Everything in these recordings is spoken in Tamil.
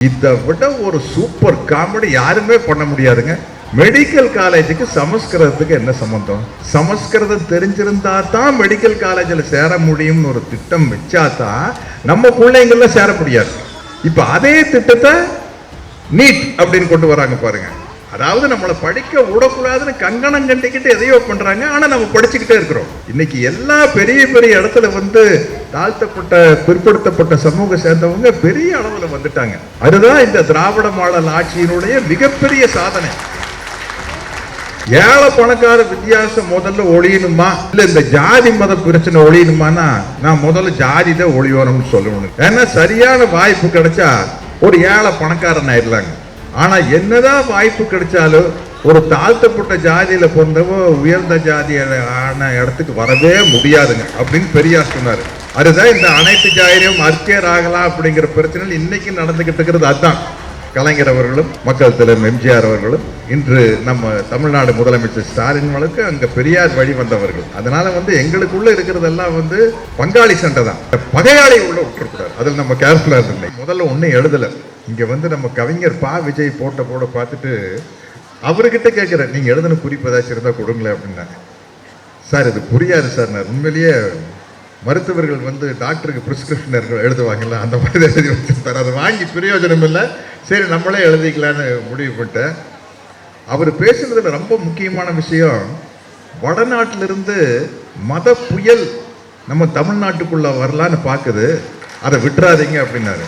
இதை விட ஒரு சூப்பர் காமெடி யாருமே பண்ண முடியாதுங்க. மெடிக்கல் காலேஜுக்கு சமஸ்கிருதத்துக்கு என்ன சம்மந்தம் சமஸ்கிருதம் தெரிஞ்சிருந்தா தான் மெடிக்கல் காலேஜில் சேர முடியும்னு ஒரு திட்டம் வச்சா தான் நம்ம பிள்ளைங்களில் சேர முடியாது. இப்போ அதே திட்டத்தை நீட் அப்படின்னு கொண்டு வராங்க பாருங்கள் அதாவது நம்மளை படிக்க விடக்கூடாதுன்னு கங்கணம் கண்டிக்கிட்டு எதையோ பண்றாங்க. ஆனால் நம்ம படிச்சுக்கிட்டே இருக்கிறோம். இன்னைக்கு எல்லா பெரிய பெரிய இடத்துல வந்து தாழ்த்தப்பட்ட பிற்படுத்தப்பட்ட சமூக சேர்ந்தவங்க பெரிய அளவில் வந்துட்டாங்க. அதுதான் இந்த திராவிட மாடல் ஆட்சியினுடைய மிகப்பெரிய சாதனை. ஏழை பணக்கார வித்தியாசம் முதல்ல ஒழியணுமா இல்ல இந்த ஜாதி மத பிரச்சனை ஒழியணுமானா நான் முதல்ல ஜாதி தான் ஒழியணும்னு சொல்லணும் ஏன்னா சரியான வாய்ப்பு கிடைச்சா ஒரு ஏழை பணக்காரன் ஆயிடலாங்க. ஆனால் என்னதான் வாய்ப்பு கிடைச்சாலும் ஒரு தாழ்த்தப்பட்ட ஜாதியில் பிறந்தவோ உயர்ந்த ஜாதி ஆன இடத்துக்கு வரவே முடியாதுங்க அப்படின்னு பெரியார் சொன்னார். அதுதான் இந்த அனைத்து ஜாதியும் அர்த்தியர் ஆகலாம் அப்படிங்கிற பிரச்சனை இன்னைக்கு நடந்துகிட்டு இருக்கிறது அதுதான். கலைஞர் அவர்களும் மக்கள் தலைவர் எம்ஜிஆர் அவர்களும் இன்று நம்ம தமிழ்நாடு முதலமைச்சர் ஸ்டாலின் வழக்கு அங்கே பெரியார் வழி வந்தவர்கள். அதனால வந்து எங்களுக்குள்ள இருக்கிறதெல்லாம் வந்து பங்காளி சண்டை தான். பகையாளி உள்ள விட்டுறக்கூடாது. அதில் நம்ம கேர்ஃபுல்லாக இருந்தோம் முதல்ல ஒன்றும் எழுதலை. இங்கே வந்து நம்ம கவிஞர் பா விஜய் போட்ட போட பார்த்துட்டு அவர்கிட்ட கேட்குறேன் நீங்கள் எழுதின குறிப்பு ஏதாச்சும் இருந்தால் கொடுங்களேன் அப்படின்னாங்க சார் இது புரியாது சார். நான் உண்மையிலேயே மருத்துவர்கள் வந்து டாக்டருக்கு ப்ரிஸ்கிரிப்ஷன் எழுதுவாங்கல்ல அந்த மாதிரி எழுதி வச்சுருந்தார் அதை வாங்கி பிரயோஜனம் இல்லை. சரி நம்மளே எழுதிக்கலான்னு முடிவு பண்ணிட்டேன். அவர் பேசுனதில் ரொம்ப முக்கியமான விஷயம் வடநாட்டிலிருந்து மத புயல் நம்ம தமிழ்நாட்டுக்குள்ளே வரலான்னு பார்க்குது. அதை விட்டுறாதீங்க அப்படின்னாரு.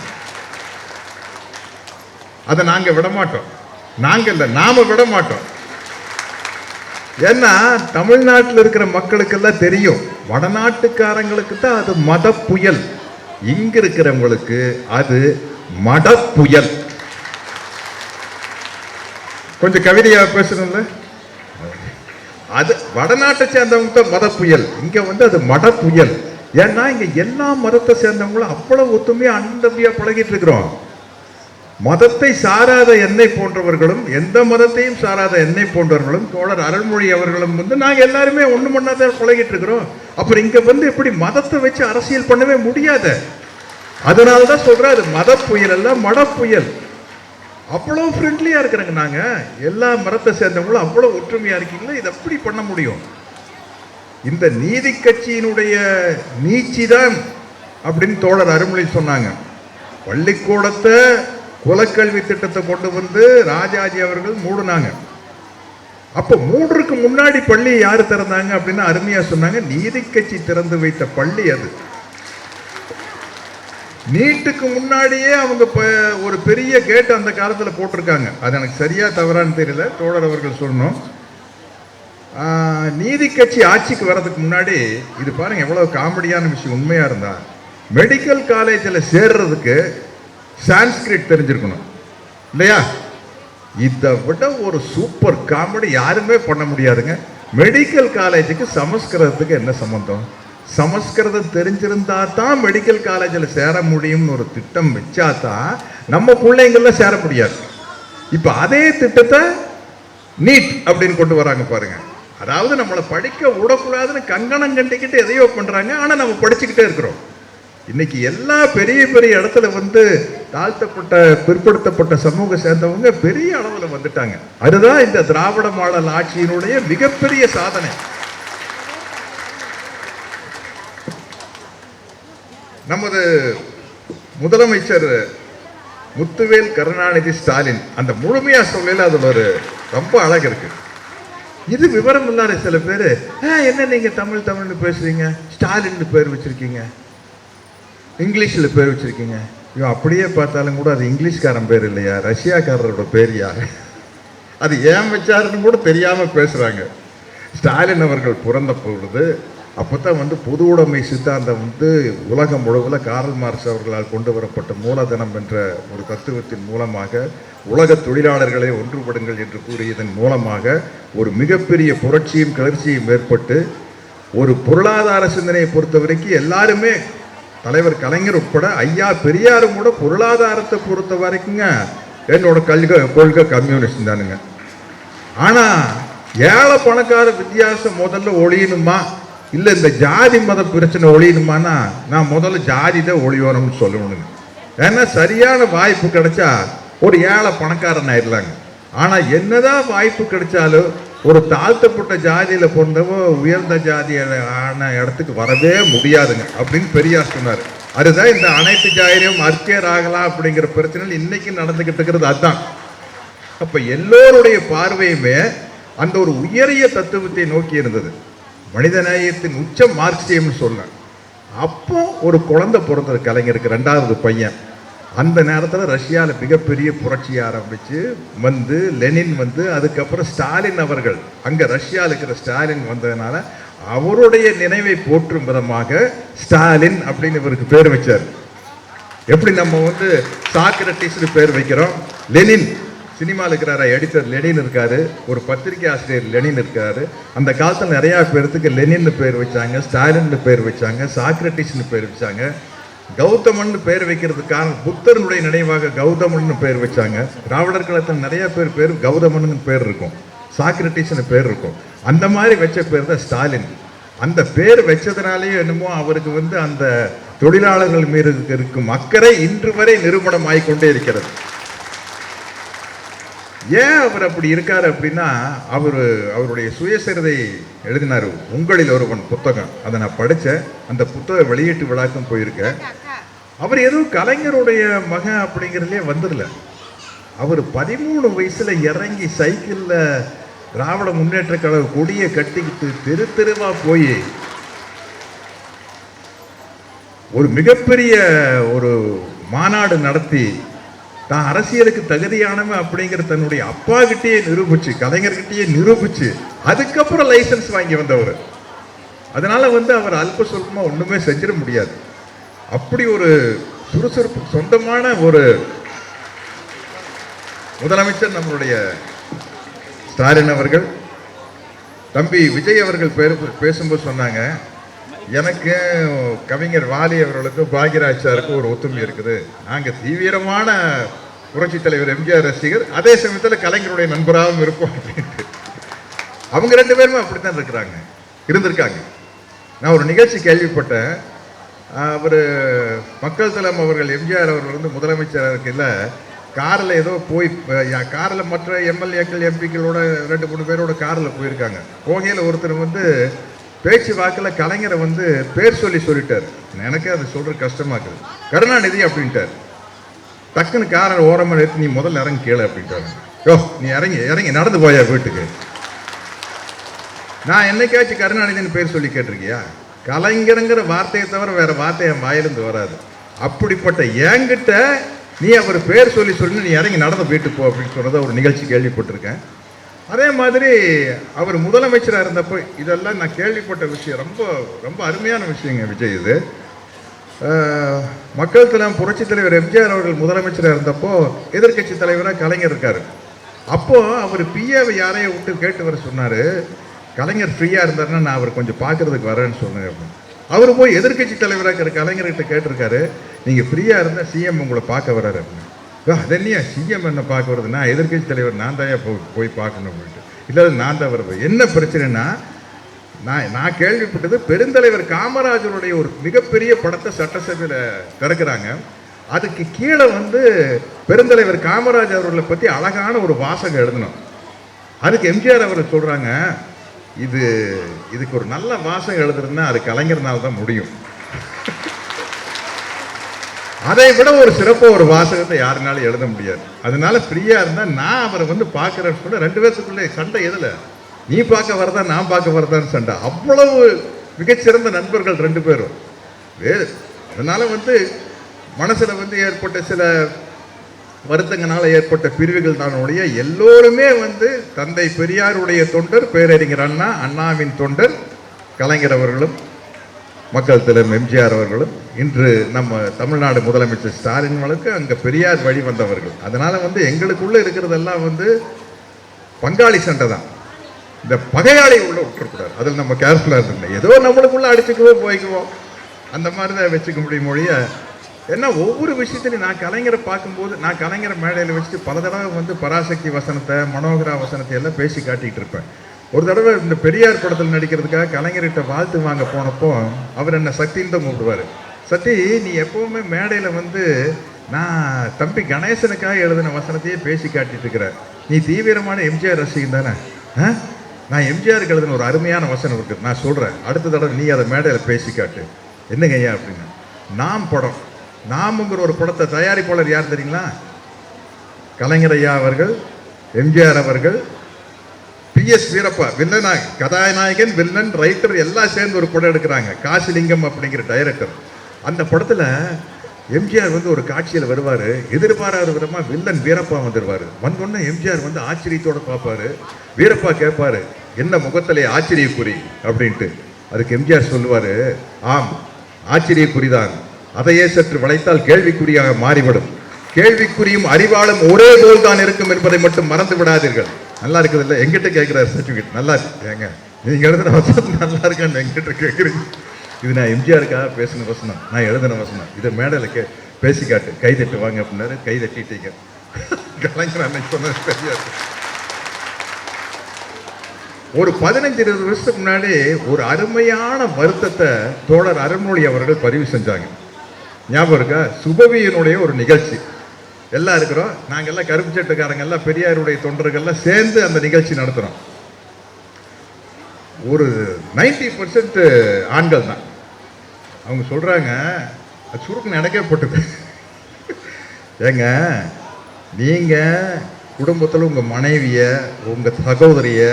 அதை நாங்கள் விட மாட்டோம் நாங்கள் இல்லை நாம் விட மாட்டோம் ஏன்னா தமிழ்நாட்டில் இருக்கிற மக்களுக்கெல்லாம் தெரியும் வடநாட்டுக்காரங்களுக்கு தான் அது மத புயல் இங்க இருக்கிறவங்களுக்கு அது மட புயல் கொஞ்சம் கவிதையா பேசணும்ல? அது வடநாட்டை சேர்ந்தவங்க தான் மத புயல் இங்க வந்து அது மட புயல் ஏன்னா இங்க எல்லா மதத்தை சேர்ந்தவங்களும் அவ்வளவு ஒத்துமையா அண்டமையா பழகிட்டு இருக்கிறோம். மதத்தை சாராத என்னை போன்றவர்களும் எந்த மதத்தையும் சாராத என்னை போன்றவர்களும் தோழர் அருள்மொழி அவர்களும் வந்து நாங்கள் எல்லாருமே ஒன்றுமண்ணா தான் பழகிட்டு இருக்கிறோம். அப்புறம் இங்கே வந்து எப்படி மதத்தை வச்சு அரசியல் பண்ணவே முடியாது? அதனால தான் சொல்றாரு மத புயல் அல்ல மட புயல். அவ்வளோ ஃப்ரெண்ட்லியாக இருக்கிறாங்க நாங்கள் எல்லா மதத்தை சேர்ந்தவங்களும் அவ்வளோ ஒற்றுமையாக இருக்கீங்களா? இதை எப்படி பண்ண முடியும்? இந்த நீதி கட்சியினுடைய நீச்சி தான் அப்படின்னு தோழர் அருள்மொழி சொன்னாங்க. பள்ளிக்கூடத்தை குலக்கல்வி திட்டத்தை கொண்டு வந்து ராஜாஜி அவர்கள் மூடினாங்க. அப்போ மூன்றுக்கு முன்னாடி பள்ளி யார் திறந்தாங்க அப்படின்னு அருமையாக சொன்னாங்க. நீதி கட்சி திறந்து வைத்த பள்ளி அது. நீட்டுக்கு முன்னாடியே அவங்க ப- ஒரு பெரிய கேட் அந்த காலத்தில் போட்டிருக்காங்க. அது எனக்கு சரியா தவறான்னு தெரியல. தோழர் அவர்கள் சொன்னோம். நீதி கட்சி ஆட்சிக்கு வர்றதுக்கு முன்னாடி இது பாருங்க எவ்வளோ காமெடியான விஷயம் உண்மையாக இருந்தா. மெடிக்கல் காலேஜில் சேர்றதுக்கு சான்ஸ்கிரிட் தெரிஞ்சிருக்கணும். இல்லையா? இதை விட ஒரு சூப்பர் காமெடி யாருமே பண்ண முடியாதுங்க. மெடிக்கல் காலேஜுக்கு சமஸ்கிருதத்துக்கு என்ன சம்மந்தம் சமஸ்கிருதம் தெரிஞ்சிருந்தா தான் மெடிக்கல் காலேஜில் சேர முடியும்னு ஒரு திட்டம் வச்சா தான் நம்ம பிள்ளைங்களில் சேர முடியாது. இப்போ அதே திட்டத்தை நீட் அப்படின்னு கொண்டு வராங்க பாருங்க. அதாவது நம்மளை படிக்க விடக்கூடாதுன்னு கங்கணம் கண்டிக்கிட்டு எதையோ பண்ணுறாங்க ஆனால் நம்ம படிச்சுக்கிட்டே இருக்கிறோம். இன்னைக்கு எல்லா பெரிய பெரிய இடத்துல வந்து தாழ்த்தப்பட்ட பிற்படுத்தப்பட்ட சமூக சேர்ந்தவங்க பெரிய அளவில் வந்துட்டாங்க. அதுதான் இந்த திராவிட மாடல் ஆட்சியினுடைய மிகப்பெரிய சாதனை. நமது முதலமைச்சர் முத்துவேல் கருணாநிதி ஸ்டாலின் அந்த முழுமையா சொல்லல அதுல ஒரு ரொம்ப அழகு இருக்கு. இது விவரம் இல்லாத சில பேர் என்ன நீங்க தமிழ் தமிழ்னு பேசுறீங்க? ஸ்டாலின்னு பேர் வச்சிருக்கீங்க. இங்கிலீஷில் பேர் வச்சிருக்கீங்க. ஐயோ அப்படியே பார்த்தாலும் கூட அது இங்கிலீஷ்காரன் பேர் இல்லையா? ரஷ்யாக்காரரோட பேரியா? அது ஏன் வச்சாருன்னு கூட தெரியாமல் பேசுகிறாங்க ஸ்டாலின் அவர்கள் பிறந்த பொழுது அப்பதான் வந்து பொது உடைமை சித்தாந்தம் வந்து உலகம் முழுவதில் காரல் மார்க்ஸ் அவர்களால் கொண்டு வரப்பட்ட மூலதனம் என்ற ஒரு தத்துவத்தின் மூலமாக உலக தொழிலாளர்களை ஒன்றுபடுங்கள் என்று கூறியதன் மூலமாக ஒரு மிகப்பெரிய புரட்சியும் கிளர்ச்சியும் ஏற்பட்டு ஒரு பொருளாதார சிந்தனையை பொறுத்த வரைக்கும் எல்லாருமே தலைவர் கலைஞர் உட்பட ஐயா பெரியாரும் கூட பொருளாதாரத்தை பொறுத்த வரைக்குங்க என்னோட கல்க கொள்கை கம்யூனிஸ்ட் தானுங்க. ஆனால் ஏழை பணக்கார வித்தியாசம் முதல்ல ஒழியணுமா இல்லை இந்த ஜாதி மத பிரச்சனை ஒழியணுமானா நான் முதல்ல ஜாதி தான் ஒழியணும்னு சொல்லணுங்க. ஏன்னா சரியான வாய்ப்பு கிடைச்சா ஒரு ஏழை பணக்காரன் ஆயிடலாங்க. ஆனால் என்னதான் வாய்ப்பு கிடைச்சாலும் ஒரு தாழ்த்தப்பட்ட ஜாதியில் பிறந்தவோ உயர்ந்த ஜாதியில ஆன இடத்துக்கு வரவே முடியாதுங்க அப்படின்னு பெரியார் சொன்னார். அதுதான் இந்த அனைத்து ஜாதியும் அர்த்தியர் ஆகலாம் அப்படிங்கிற பிரச்சனை இன்னைக்கு நடந்துக்கிட்டு இருக்கிறது அதுதான். அப்போ எல்லோருடைய பார்வையுமே அந்த ஒரு உயரிய தத்துவத்தை நோக்கி இருந்தது. மனிதநேயத்தின் உச்சம் மார்க்சியம்னு சொன்னேன் அப்போ ஒரு குழந்தை பிறந்தது கலைஞருக்கு ரெண்டாவது பையன். அந்த நேரத்தில் ரஷ்யாவில் மிகப்பெரிய புரட்சி ஆரம்பித்து வந்து லெனின் வந்து அதுக்கப்புறம் ஸ்டாலின் அவர்கள். அங்கே ரஷ்யாவில் இருக்கிற ஸ்டாலின் வந்ததுனால அவருடைய நினைவை போற்றும் விதமாக ஸ்டாலின் அப்படின்னு இவருக்கு பேர் வச்சார். எப்படி நம்ம வந்து சாக்ரட்டிஸ்னு பேர் வைக்கிறோம்? லெனின். சினிமாவில் இருக்கிறார? எடிட்டர் லெனின் இருக்காரு. ஒரு பத்திரிகை ஆசிரியர் லெனின் இருக்காரு. அந்த காலத்தில் நிறையா பேர்த்துக்கு லெனின்னு பேர் வச்சாங்க ஸ்டாலின்னு பேர் வச்சாங்க சாக்ரட்டிஸ்னு பேர் வச்சாங்க. கௌதமன் பேர் வைக்கிறதுக்கான புத்தருடைய நினைவாக கௌதமன் பேர் வச்சாங்க. திராவிடர் கழகத்தில் நிறைய பேர் பேர் கௌதமன் பேர் இருக்கும். சாக்ரட்டிஸ்னு பேர் இருக்கும். அந்த மாதிரி வச்ச பேர் தான் ஸ்டாலின். அந்த பேர் வச்சதுனாலேயே என்னமோ அவருக்கு வந்து அந்த தொழிலாளர்கள் மீது இருக்கும் அக்கறை இன்று வரை நிரூபணம் ஆகிக்கொண்டே இருக்கிறது. ஏன் அவர் அப்படி இருக்காரு அப்படின்னா அவர் அவருடைய சுயசரிதை எழுதினார். உங்களில் ஒருவன் புத்தகம். அதை நான் படித்தேன் அந்த புத்தக வெளியீட்டு விழாக்கும் போயிருக்கேன். அவர் எதுவும் கலைஞருடைய மகன் அப்படிங்கிறதுலே வந்துடல அவர் பதிமூணு வயசில் இறங்கி சைக்கிளில் திராவிட முன்னேற்ற கழக கொடியை கட்டிக்கிட்டு தெரு தெருவாக போய் ஒரு மிகப்பெரிய ஒரு மாநாடு நடத்தி தான் அரசியலுக்கு தகுதியானவன் அப்படிங்கிற தன்னுடைய அப்பா கிட்டேயே நிரூபிச்சு கலைஞர்கிட்டயே நிரூபிச்சு அதுக்கப்புறம் லைசன்ஸ் வாங்கி வந்தவர். அதனால வந்து அவர் அல்ப சொல்பமாக ஒன்றுமே செஞ்சிட முடியாது. அப்படி ஒரு சுறுசுறுப்பு சொந்தமான ஒரு முதலமைச்சர் நம்மளுடைய ஸ்டாலின் அவர்கள் தம்பி விஜய் அவர்கள் பேர் பேசும்போது சொன்னாங்க எனக்கு கவிஞர் வாலி அவர்களுக்கும் பாக்யராஜ் சாருக்கும் ஒரு ஒத்துமை இருக்குது. நாங்கள் தீவிரமான புரட்சி தலைவர் எம்ஜிஆர் ரசிகர் அதே சமயத்தில் கலைஞருடைய நண்பராகவும் இருப்போம். அப்படின்ட்டு அவங்க ரெண்டு பேருமே அப்படித்தான் இருக்கிறாங்க இருந்திருக்காங்க. நான் ஒரு நிகழ்ச்சி கேள்விப்பட்டேன். அவர் மக்கள் தலம் அவர்கள் எம்ஜிஆர் அவர்கள் வந்து முதலமைச்சராக இருக்கையில் காரில் ஏதோ போய் காரில் மற்ற எம்எல்ஏக்கள் எம்பிக்களோட ரெண்டு மூணு பேரோட காரில் போயிருக்காங்க. போகையில் ஒருத்தர் வந்து பேச்சு வாக்கில் கலைஞரை வந்து பேர் சொல்லி சொல்லிட்டார். எனக்கு அதை சொல்கிற கஷ்டமா இருக்குது. கருணாநிதி அப்படின்ட்டார். டக்குன்னு காரை ஓரமாக நிறுத்தி நீ முதல்ல இறங்கி கேளு அப்படின்ட்டாங்க யோ நீ இறங்கி இறங்கி நடந்து போயா வீட்டுக்கு? நான் என்னைக்காச்சும் கருணாநிதின்னு பேர் சொல்லி கேட்டிருக்கியா? கலைஞருங்கிற வார்த்தையை தவிர வேற வார்த்தை என் வாயிலிருந்து வராது. அப்படிப்பட்ட என்கிட்ட நீ அவர் பேர் சொல்லி சொல்லி நீ இறங்கி நடந்து போயிட்டு போ அப்படின்னு சொன்னதை ஒரு நிகழ்ச்சி கேள்விப்பட்டிருக்கேன். அதே மாதிரி அவர் முதலமைச்சராக இருந்தப்போ இதெல்லாம் நான் கேள்விப்பட்ட விஷயம் ரொம்ப ரொம்ப அருமையான விஷயங்க விஜய் இது. மக்கள் தலைவர் புரட்சி தலைவர் எம்ஜிஆர் அவர்கள் முதலமைச்சராக இருந்தப்போ எதிர்க்கட்சி தலைவராக கலைஞர் இருக்காரு. அப்போ அவர் பிஏவை யாரையும் விட்டு கேட்டு வர சொன்னாரு. கலைஞர் ஃப்ரீயாக இருந்தார்னா நான் அவர் கொஞ்சம் பார்க்கறதுக்கு வரேன்னு சொன்னேன் அப்படின்னு. அவர் போய் எதிர்க்கட்சி தலைவராக இருக்கிற கலைஞர்கிட்ட கேட்டிருக்காரு. நீங்கள் ஃப்ரீயாக இருந்தால் சிஎம் உங்களை பார்க்க வராரு அப்படின்னு. "யோ, அது இல்லையா சிஎம் என்ன பார்க்க வருது எதிர்கட்சி எதிர்க்கட்சி தலைவர் நான் தான் போய் போய் பார்க்கணும் அப்படின்ட்டு. இல்லை நான் தான் வருவேன் என்ன பிரச்சனைனா நான் நான் கேள்விப்பட்டது பெருந்தலைவர் காமராஜருடைய ஒரு மிகப்பெரிய படத்தை சட்டசபையில் திறக்கிறாங்க. அதுக்கு கீழே வந்து பெருந்தலைவர் காமராஜர் அவர்களை பற்றி அழகான ஒரு வாசகம் எழுதணும். அதுக்கு எம்ஜிஆர் அவர் சொல்கிறாங்க இது இதுக்கு ஒரு நல்ல வாசகம் எழுதுறதுன்னா அது கலைஞர்னால தான் முடியும். அதை விட ஒரு சிறப்பு ஒரு வாசகத்தை யாருனாலும் எழுத முடியாது. அதனால ஃப்ரீயா இருந்தால் நான் அவரை வந்து பார்க்கறேன்னு சொன்ன ரெண்டு பேர்த்துக்குள்ளே சண்டை எதில்? நீ பார்க்க வரதா நான் பார்க்க வரதான்னு சண்டை. அவ்வளவு மிகச்சிறந்த நண்பர்கள் ரெண்டு பேரும். வேறு அதனால வந்து மனசில் வந்து ஏற்பட்ட சில வருத்தங்கனால் ஏற்பட்ட பிரிவுகள் தானுடைய எல்லோருமே வந்து தந்தை பெரியாருடைய தொண்டர் பேரறிஞர் அண்ணா அண்ணாவின் தொண்டர் கலைஞர் அவர்களும் மக்கள் தலைவர் எம்ஜிஆர் அவர்களும் இன்று நம்ம தமிழ்நாடு முதலமைச்சர் ஸ்டாலின் வழக்கு அங்கே பெரியார் வழி வந்தவர்கள். அதனால் வந்து எங்களுக்குள்ளே இருக்கிறதெல்லாம் வந்து பங்காளி சண்டை தான். இந்த பகையாளி உள்ள விட்டுறக்கூடாது. அதில் நம்ம கேர்ஃபுல்லாக இருந்தோம் ஏதோ நம்மளுக்குள்ளே அடிச்சுக்குவோம் போய்க்குவோம். அந்த மாதிரி தான் வச்சுக்க முடியும் மொழிய ஏன்னா ஒவ்வொரு விஷயத்திலையும் நான் கலைஞரை பார்க்கும்போது நான் கலைஞரை மேடையில் வச்சுட்டு பல தடவை வந்து பராசக்தி வசனத்தை மனோகரா வசனத்தை எல்லாம் பேசி காட்டிகிட்டு இருப்பேன். ஒரு தடவை இந்த பெரியார் படத்தில் நடிக்கிறதுக்காக கலைஞர்கிட்ட வாழ்த்து வாங்க போனப்போ அவர் என்ன சக்தின்னு தான் கூப்பிடுவார். சக்தி நீ எப்போவுமே மேடையில் வந்து நான் தம்பி கணேசனுக்காக எழுதின வசனத்தையே பேசி காட்டிட்டு இருக்கிறேன் நீ தீவிரமான எம்ஜிஆர் ரசிகன் தானே? ஆ? நான் எம்ஜிஆருக்கு எழுதின ஒரு அருமையான வசனம் இருக்குது நான் சொல்கிறேன் அடுத்த தடவை நீ அதை மேடையில் பேசி காட்டு. என்னங்க ஐயா அப்படின்னு நாம் படம். நாமுங்கிற ஒரு படத்தை தயாரிப்பாளர் யார் தெரியுங்களா? கலைஞர் ஐயா அவர்கள் எம்ஜிஆர் அவர்கள் பி எஸ் வீரப்பா வில்லனா கதாநாயகன் வில்லன் ரைட்டர் எல்லாம் சேர்ந்து ஒரு படம் எடுக்கிறாங்க. காசிலிங்கம் அப்படிங்கிற டைரக்டர் அந்த படத்தில் எம்ஜிஆர் வந்து ஒரு காட்சியில் வருவார். எதிர்பாராத விதமாக வில்லன் வீரப்பா வந்துடுவார் வந்தோடனே எம்ஜிஆர் வந்து ஆச்சரியத்தோடு பார்ப்பார். வீரப்பா கேட்பாரு என்ன முகத்திலே ஆச்சரியக்குறி? அப்படின்ட்டு. அதுக்கு எம்ஜிஆர் சொல்லுவார் ஆம் ஆச்சரியக்குறிதான். அதையே சற்று வளைத்தால் கேள்விக்குறியாக மாறிவிடும். கேள்விக்குறியும் அறிவாளும் ஒரே போல் தான் இருக்கும் என்பதை மட்டும் மறந்து விடாதீர்கள். நல்லா இருக்குது இல்லை எங்கிட்ட கேட்குறாரு சர்டிஃபிகேட் நல்லா இருக்கு. ஏங்க நீங்கள் எழுதின வசனம் நல்லா இருக்கான்னு எங்கிட்ட கேட்குறீங்க? இது நான் எம்ஜிஆருக்காக பேசின வசனம். நான் எழுதின வசனம். இதை மேடையில் கே பேசி காட்டு. கை தட்டு வாங்க அப்படின்னாரு. கை தட்டிட்டீங்க. கலைஞர் அன்னைக்கு சொன்னது தெரியாது. ஒரு பதினஞ்சு இருபது வருஷத்துக்கு முன்னாடி ஒரு அருமையான வருத்தத்தை தோழர் அருண்மொழி அவர்கள் பதிவு செஞ்சாங்க. ஞாபகம் இருக்கா? சுபவியனுடைய ஒரு நிகழ்ச்சி. எல்லாம் இருக்கிறோம். நாங்கள் எல்லாம் கருப்பு சட்டுக்காரங்க எல்லாம் பெரியாருடைய தொண்டர்கள்லாம் சேர்ந்து அந்த நிகழ்ச்சி நடத்துகிறோம் ஒரு 90% ஆண்கள் தான். அவங்க சொல்கிறாங்க அது சுருக்குன்னு எனக்கே போட்டுது ஏங்க நீங்கள் குடும்பத்தில் உங்கள் மனைவியை உங்கள் சகோதரியை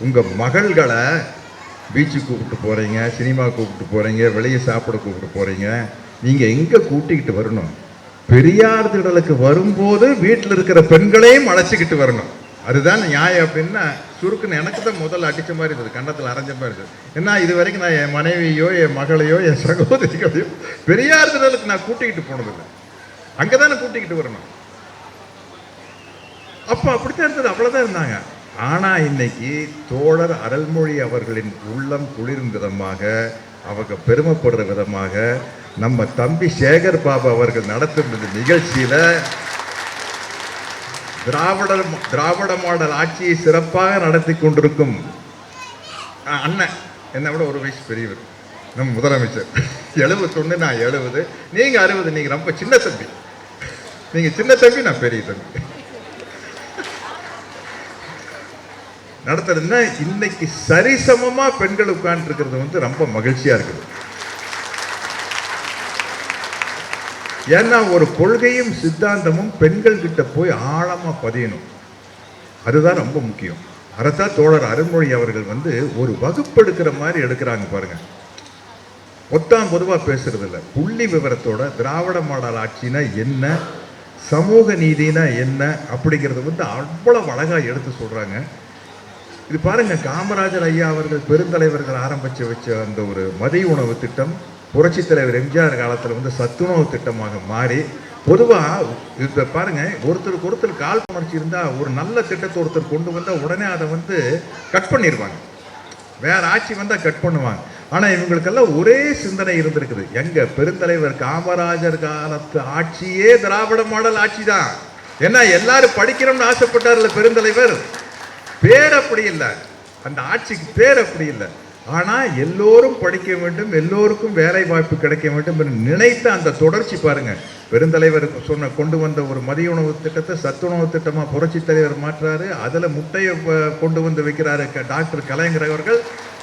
உங்கள் மகள்களை பீச்சுக்கு கூப்பிட்டு போகிறீங்க சினிமா கூப்பிட்டு போகிறீங்க வெளியே சாப்பிட கூப்பிட்டு போகிறீங்க நீங்க எங்கே கூட்டிக்கிட்டு வரணும்? பெரியார் திடலுக்கு வரும்போது வீட்டில் இருக்கிற பெண்களையும் அழைச்சிக்கிட்டு வரணும். அதுதான் நியாயம் அப்படின்னா சுருக்குன்னு எனக்கு தான் முதல்ல அடிச்ச மாதிரி இருந்தது கண்டத்தில் அரைஞ்ச மாதிரி இருந்தது. ஏன்னா இது வரைக்கும் நான் என் மனைவியோ என் மகளையோ என் சகோதரிகளையோ பெரியார் திடலுக்கு நான் கூட்டிக்கிட்டு போனதில்லை அங்கே தானே கூட்டிக்கிட்டு வரணும். அப்போ அப்படித்தான் இருந்தது அவ்வளோதான் இருந்தாங்க. ஆனால் இன்னைக்கு தோழர் அருள்மொழி அவர்களின் உள்ளம் குளிரும் விதமாக அவங்க பெருமைப்படுற விதமாக நம்ம தம்பி சேகர் பாபு அவர்கள் நடத்தும் இந்த நிகழ்ச்சியில் திராவிட திராவிட மாடல் ஆட்சியை சிறப்பாக நடத்தி கொண்டிருக்கும் அண்ணன். என்னை விட ஒரு வயசு பெரியவர். நம்ம முதலமைச்சர். எழுபத்தொன்று நான் எழுபது. நீங்கள் அறுபது நீங்கள் ரொம்ப சின்ன தம்பி. நீங்கள் சின்ன தம்பி நான் பெரிய தம்பி. நடத்துறதுன்னா இன்னைக்கு சரிசமமாக பெண்கள் உட்காந்துருக்கிறது வந்து ரொம்ப மகிழ்ச்சியாக இருக்குது. ஏன்னா ஒரு கொள்கையும் சித்தாந்தமும் பெண்கள் கிட்ட போய் ஆழமாக பதியணும். அதுதான் ரொம்ப முக்கியம். அரசா தோழர் அருண்மொழி அவர்கள் வந்து ஒரு வகுப்பெடுக்கிற மாதிரி எடுக்கிறாங்க பாருங்க. ஒத்தாம் பொதுவாக பேசுறது இல்லை புள்ளி விவரத்தோட திராவிட மாடல் ஆட்சினா என்ன சமூக நீதினா என்ன அப்படிங்கிறத வந்து அவ்வளவு அழகாக எடுத்து சொல்கிறாங்க இது பாருங்க காமராஜர் ஐயா அவர்கள் பெருந்தலைவர்கள் ஆரம்பித்து வச்ச அந்த ஒரு மதிய உணவு திட்டம் புரட்சித் தலைவர் எம்ஜிஆர் காலத்தில் வந்து சத்துணவு திட்டமாக மாறி பொதுவாக இப்போ பாருங்கள் ஒருத்தருக்கு ஒருத்தர் கால் உணர்ச்சி இருந்தால் ஒரு நல்ல திட்டத்தை ஒருத்தர் கொண்டு வந்தால் உடனே அதை வந்து கட் பண்ணிடுவாங்க வேற ஆட்சி வந்தால் கட் பண்ணுவாங்க. ஆனால் இவங்களுக்கெல்லாம் ஒரே சிந்தனை இருந்திருக்குது. எங்கள் பெருந்தலைவர் காமராஜர் காலத்து ஆட்சியே திராவிட மாடல் ஆட்சி தான் ஏன்னா எல்லாரும் படிக்கணும்னு ஆசைப்பட்டார்ல பெருந்தலைவர். பேர் அப்படி இல்லை. அந்த ஆட்சிக்கு பேர் அப்படி இல்லை. ஆனால் எல்லோரும் படிக்க வேண்டும் எல்லோருக்கும் வேலை வாய்ப்பு கிடைக்க வேண்டும் என்று நினைத்த அந்த தொடர்ச்சி பாருங்கள் பெருந்தலைவர் சொன்ன கொண்டு வந்த ஒரு மதிய உணவு திட்டத்தை சத்துணவு திட்டமாக புரட்சி தலைவர் மாற்றாரு. அதில் முட்டையை கொண்டு வந்து வைக்கிறாரு க- டாக்டர் கலைஞர் அவர்கள்.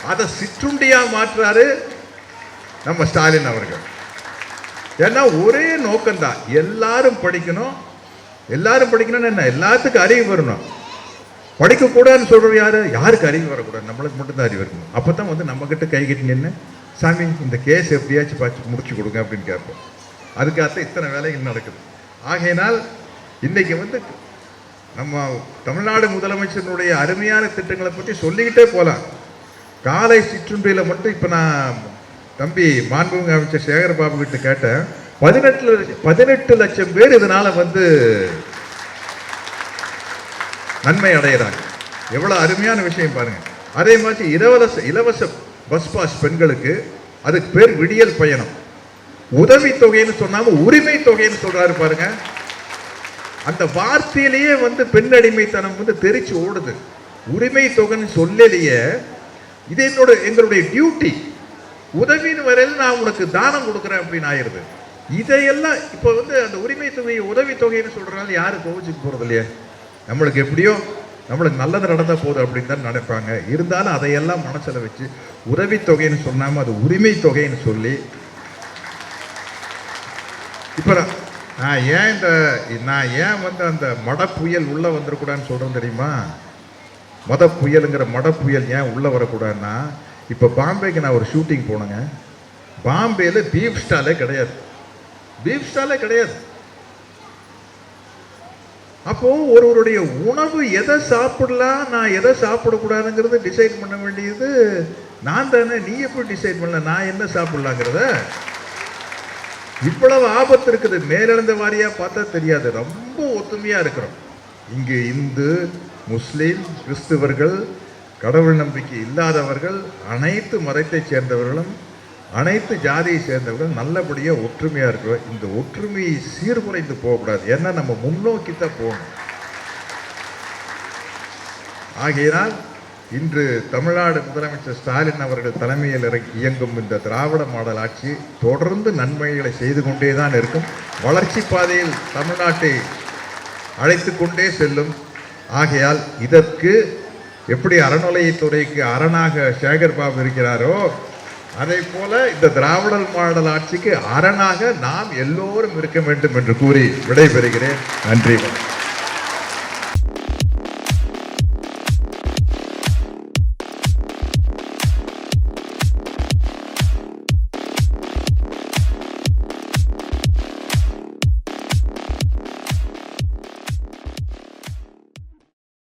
அதை சிற்றுண்டியாக மாற்றாரு நம்ம ஸ்டாலின் அவர்கள். ஏன்னா ஒரே நோக்கம்தான். எல்லாரும் படிக்கணும். எல்லாரும் படிக்கணும்னு என்ன? எல்லாத்துக்கும் அறிவு வரணும். படிக்கக்கூடாதுன்னு சொல்றது யாரு? யாருக்கு அறிவு வரக்கூடாது? நம்மளுக்கு மட்டும்தான் அறிவு இருக்கணும். அப்போ தான் வந்து நம்ம கிட்ட கை கட்டி நின்று சாமி இந்த கேஸ் எப்படியாச்சும் பார்த்து முடிச்சு கொடுங்க அப்படின்னு கேட்போம். அதுக்காகத்தான் இத்தனை வேலைகள் நடக்குது. ஆகையினால் இன்னைக்கு வந்து நம்ம தமிழ்நாடு முதலமைச்சரினுடைய அருமையான திட்டங்களை பற்றி சொல்லிக்கிட்டே போகலாம் காலை சிற்றுண்டியில் மட்டும் இப்போ நான் தம்பி மாண்புமிகு அமைச்சர் சேகர் பாபு கிட்ட கேட்டேன். பதினெட்டு லட்சம் பதினெட்டு லட்சம் பேர் இதனால் வந்து நன்மை அடைகிறாங்க எவ்வளோ அருமையான விஷயம் பாருங்கள் அதே மாதிரி இலவச இலவச பஸ் பாஸ் பெண்களுக்கு அதுக்கு பேர் விடியல் பயணம். உதவி தொகைன்னு சொன்னாமல் உரிமை தொகைன்னு சொல்கிறாரு பாருங்க. அந்த வார்த்தையிலேயே வந்து பெண்ணடிமைத்தனம் வந்து தெரிச்சு ஓடுது. உரிமை தொகைன்னு சொல்லலையே. இது என்னோட எங்களுடைய டியூட்டி உதவின்னு வரையில் நான் உனக்கு தானம் கொடுக்குறேன் அப்படின்னு ஆயிடுது. இதையெல்லாம் இப்போ வந்து அந்த உரிமை தொகையை உதவி தொகைன்னு சொல்கிறனால யாரும் கோவிச்சுக்கு போகிறது இல்லையா நம்மளுக்கு எப்படியோ நம்மளுக்கு நல்லது நடந்த போதும் அப்படின்னு தான் நினைப்பாங்க. இருந்தாலும் அதையெல்லாம் மனசில் வச்சு உதவித்தொகைன்னு தொகைன்னு அது உரிமை தொகைன்னு சொல்லி இப்போ நான் ஏன் இந்த நான் ஏன் வந்து அந்த மட புயல் வந்துடக்கூடாதுன்னு சொல்கிறேன் தெரியுமா? மத புயலுங்கிற மட புயல் ஏன் உள்ளே வரக்கூடாதுன்னா இப்போ பாம்பேக்கு நான் ஒரு ஷூட்டிங் போனேங்க. பாம்பேயில் பீஃப் ஸ்டாலே கிடையாது. பீஃப் ஸ்டாலே கிடையாது. அப்போ ஒருவருடைய உணவு எதை சாப்பிடலாம் நான் எதை சாப்பிடக்கூடாதுங்கிறது டிசைட் பண்ண வேண்டியது நான் தானே. நீ எப்படி டிசைட் பண்ணல? நான் என்ன சாப்பிடலாங்கிறத? இவ்வளவு ஆபத்து இருக்குது. மேலிழந்த வாரியா பார்த்தா தெரியாது. ரொம்ப ஒத்துமையா இருக்கிறோம். இங்கு இந்து முஸ்லீம் கிறிஸ்துவர்கள் கடவுள் நம்பிக்கை இல்லாதவர்கள் அனைத்து மதத்தைச் சேர்ந்தவர்களும் அனைத்து ஜாதியை சேர்ந்தவர்களும் நல்லபடியாக ஒற்றுமையாக இருக்கிறோம் இந்த ஒற்றுமையை சீர்குலைந்து போகக்கூடாது. ஏன்னா நம்ம முன்னோக்கி தான் போகணும். ஆகையினால் இன்று தமிழ்நாடு முதலமைச்சர் ஸ்டாலின் அவர்கள் தலைமையில் இயங்கும் இந்த திராவிட மாடல் ஆட்சி தொடர்ந்து நன்மைகளை செய்து கொண்டே தான் இருக்கும். வளர்ச்சி பாதையில் தமிழ்நாட்டை அழைத்து கொண்டே செல்லும். ஆகையால் இதற்கு எப்படி அறநிலையத்துறைக்கு அரணாக சேகர் பாபு இருக்கிறாரோ அதை போல இந்த திராவிடர் மாடல் ஆட்சிக்கு அரணாக நாம் எல்லோரும் இருக்க வேண்டும் என்று கூறி விடைபெறுகிறேன். நன்றி.